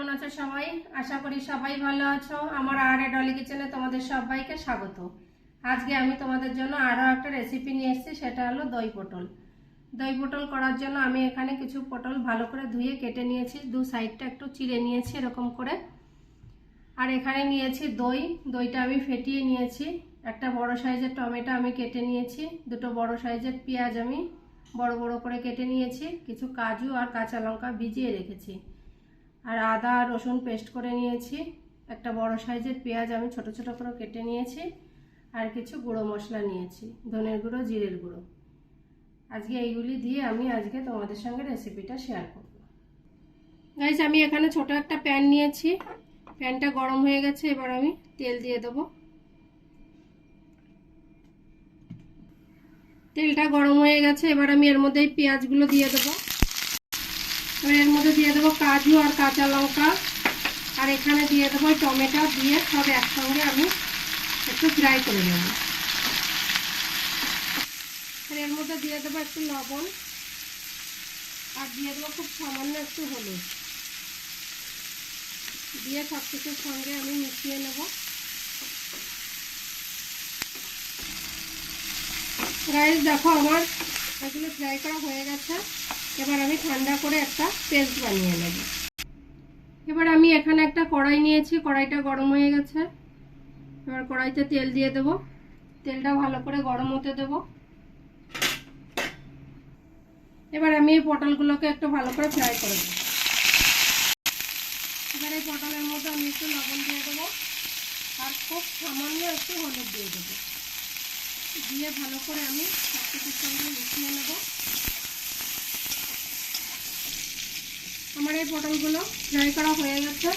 কেমন আছো সবাই? আশা করি সবাই ভালো আছো। আমার আর ডলি কিচেনে তোমাদের সবাইকে স্বাগত। আজকে আমি তোমাদের জন্য আরও একটা রেসিপি নিয়ে এসেছি, সেটা হলো দই পটল। দই পটল করার জন্য আমি এখানে কিছু পটল ভালো করে ধুয়ে কেটে নিয়েছি। দু সাইডটা একটু চিড়ে নিয়েছি এরকম করে। আর এখানে নিয়েছি দই। দইটা আমি ফেটিয়ে নিয়েছি। একটা বড় সাইজের টমেটো আমি কেটে নিয়েছি। দুটো বড় সাইজের পেঁয়াজ আমি বড় বড় করে কেটে নিয়েছি। কিছু কাজু আর কাঁচা লঙ্কা ভিজিয়ে রেখেছি। আর আদা রসুন পেস্ট করে নিয়েছি। একটা বড় সাইজের পেঁয়াজ আমি ছোট ছোট করে কেটে নিয়েছি আর কিছু গুঁড়ো মশলা নিয়েছি, ধনের গুঁড়ো, জিরের গুঁড়ো। আজকে এইগুলি দিয়ে আমি আজকে তোমাদের সঙ্গে রেসিপিটা শেয়ার করব। গাইজ আমি এখানে ছোট একটা প্যান নিয়েছি। প্যানটা গরম হয়ে গেছে, এবার আমি তেল দিয়ে দেবো। তেলটা গরম হয়ে গেছে, এবার আমি এর মধ্যে পেঁয়াজগুলো দিয়ে দেবো। এর মধ্যে দিয়ে দেবো কাজু আর কাঁচা লঙ্কা। আর এখানে দিয়ে দেবো টমেটো দিয়ে সব একসঙ্গে আমি একটু ফ্রাই করে নেব। এর মধ্যে দিয়ে দেবো একটু লবণ। আর দিয়ে দেবো খুব সামান্য একটু হলুদ। দিয়ে সব কিছুর সঙ্গে আমি মিশিয়ে নেব। রাইস দেখো আমার এগুলো ফ্রাই করা হয়ে গেছে। এবার আমি ঠান্ডা করে একটা পেস্ট বানিয়ে নেব। এবার আমি এখানে একটা কড়াই নিয়েছি, কড়াইটা গরম হয়ে গেছে। এবার কড়াইতে তেল দিয়ে দেব। তেলটা ভালো করে গরম হতে দেব। এবার আমি এই পটলগুলোকে একটু ভালো করে ফ্রাই করে দেবো এবার এই পটলের মধ্যে আমি একটু লবণ দিয়ে দেবো। আর খুব সামান্য একটু হলুদ দিয়ে দেবো। দিয়ে ভালো করে আমি সব কিছুর সঙ্গে মিশিয়ে নেব। আমার এই পটলগুলো ফ্রাই করা হয়ে গেছে।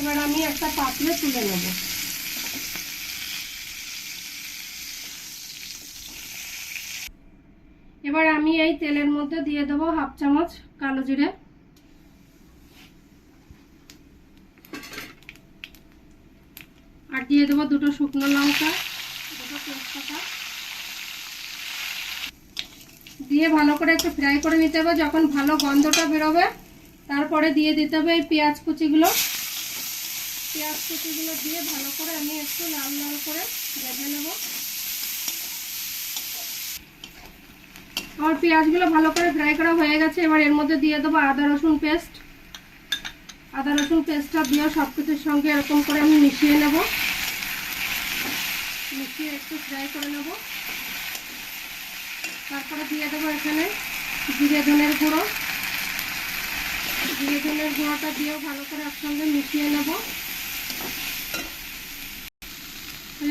এবার আমি একটা পাত্রে তুলে নেব। এবার আমি এই তেলের মধ্যে দিয়ে দেবো হাফ চামচ কালো জিরে। আর দিয়ে দেবো দুটো শুকনো লঙ্কা, দুটো তেজপাতা। দিয়ে ভালো করে একটু ফ্রাই করে নিতে হবে, যখন ভালো গন্ধটা বেরোবে তারপরে দিয়ে দিতে হবে এই পেঁয়াজ কুচিগুলো। পেঁয়াজ কুচিগুলো দিয়ে ভালো করে আমি একটু লাল লাল করে ভেজে নেব। আমার পেঁয়াজগুলো ভালো করে ফ্রাই করা হয়ে গেছে, এবার এর মধ্যে দিয়ে দেবো আদা রসুন পেস্ট। আদা রসুন পেস্টটা দিয়ে সব কিছুর সঙ্গে এরকম করে আমি মিশিয়ে নেব। মিশিয়ে একটু ফ্রাই করে নেব। তারপরে দিয়ে দেবো এখানে জিরে ধনের গুঁড়ো। জিরে ধনের গুঁড়োটা দিয়েও ভালো করে একসঙ্গে মিশিয়ে নেব।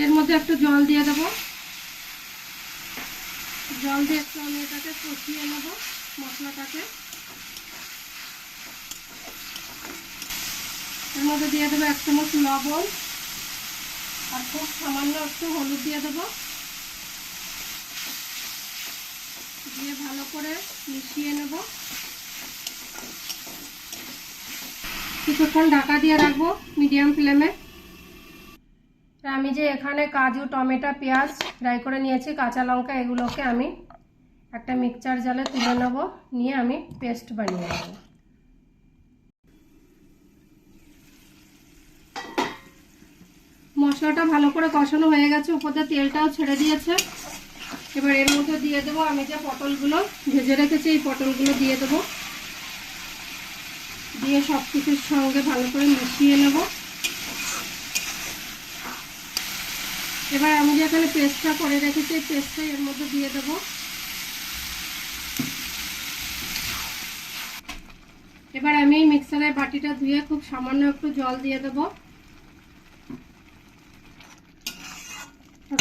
এর মধ্যে একটু জল দিয়ে দেবো। জল দিয়ে একটু আমি এটাকে কষিয়ে নেব মশলাটাকে। এর মধ্যে দিয়ে দেবো এক চামচ লবণ আর খুব সামান্য একটু হলুদ দিয়ে দেবো। দিয়ে ভালো করে মিশিয়ে নেব। কিছুক্ষণ ঢাকা দিয়ে রাখব মিডিয়াম ফ্লেমে। আমি যে এখানে কাজু টমেটো পেঁয়াজ ফ্রাই করে নিয়েছি কাঁচা লঙ্কা এগুলোকে আমি একটা মিক্সচার জালে তুলে নেব নিয়ে আমি পেস্ট বানিয়ে নেব। মশলাটা ভালো করে কষানো হয়ে গেছে উপরে তেলটাও ছেড়ে দিয়েছে। এবার এর মধ্যে দিয়ে দেবো আমি যে পটলগুলো ভেজে রেখেছি এই পটলগুলো দিয়ে দেবো। দিয়ে সব কিছুর সঙ্গে ভালো করে মিশিয়ে নেব। এবার আমি যে এখানে পেস্টটা করে রেখেছি, এই পেস্টটা এর মধ্যে দিয়ে দেবো। এবার আমি এই মিক্সারের বাটিটা ধুয়ে খুব সামান্য একটু জল দিয়ে দেবো।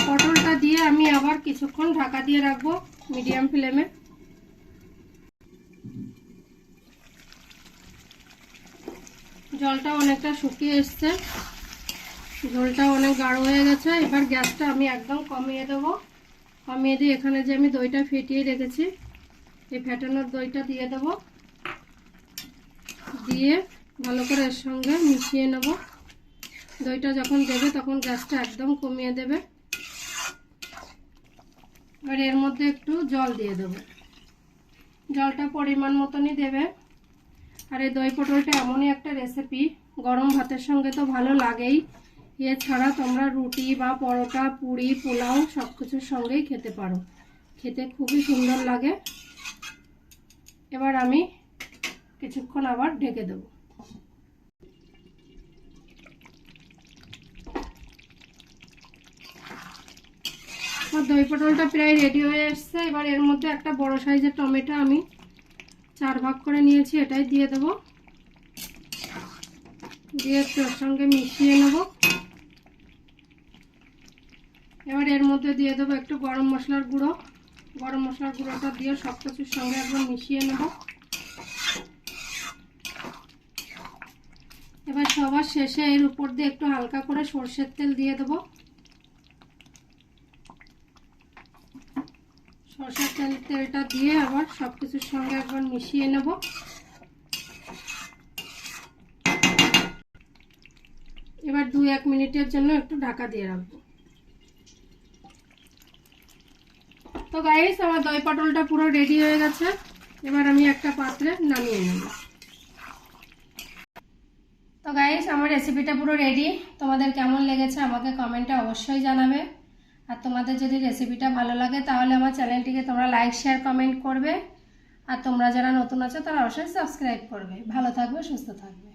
পটলটা দিয়ে আমি আবার কিছুক্ষণ ঢাকা দিয়ে রাখব মিডিয়াম ফ্লেমে জলটা অনেকটা শুকিয়ে এসছে। ঝোলটা অনেক গাঢ় হয়ে গেছে। এবার গ্যাসটা আমি একদম কমিয়ে দেবো। কমিয়ে দিয়ে এখানে যে আমি দইটা ফেটিয়ে রেখেছি, এই ফেটানোর দইটা দিয়ে দেব। দিয়ে ভালো করে এর সঙ্গে মিশিয়ে নেব। দইটা যখন দেবে তখন গ্যাসটা একদম কমিয়ে দেবে। এবার এর মধ্যে একটু জল দিয়ে দেবো। জলটা পরিমাণ মতনই দেবে। আর এই দই পটলটা এমনই একটা রেসিপি গরম ভাতের সঙ্গে তো ভালো লাগেই। এছাড়া তোমরা রুটি বা পরোটা, পুরি, পোলাও সব কিছুর সঙ্গেই খেতে পারো। খেতে খুবই সুন্দর লাগে। এবার আমি কিছুক্ষণ আবার ঢেকে দেবো। আমার দই পটলটা প্রায় রেডি হয়ে এসছে। এবার এর মধ্যে একটা বড় সাইজের টমেটো আমি চার ভাগ করে নিয়েছি, এটাই দিয়ে দেব। দিয়ে ওর সঙ্গে মিশিয়ে নেব। এবার এর মধ্যে দিয়ে দেবো একটু গরম মশলার গুঁড়ো। গরম মশলার গুঁড়োটা দিয়ে সব কিছুর সঙ্গে একবার মিশিয়ে নেব। এবার সবার শেষে এর উপর দিয়ে একটু হালকা করে সর্ষের তেল দিয়ে দেবো সরষের তেল তেলটা দিয়ে আবার সব কিছুর সঙ্গে একবার মিশিয়ে নেব। এবার দু এক মিনিটের জন্য একটু ঢাকা দিয়ে রাখব। তো গাইস আমার দই পটলটা পুরো রেডি হয়ে গেছে। এবার আমি একটা পাত্রে নামিয়ে নেব। তো গাইস আমার রেসিপিটা পুরো রেডি তোমাদের কেমন লেগেছে আমাকে কমেন্টে অবশ্যই জানাবে। আর তোমাদের যদি রেসিপিটা ভালো লাগে, তাহলে আমার চ্যানেলটিকে তোমরা লাইক শেয়ার কমেন্ট করবে। আর তোমরা যারা নতুন আছো, তারা অবশ্যই সাবস্ক্রাইব করবে। ভালো থাকবে, সুস্থ থাকবে।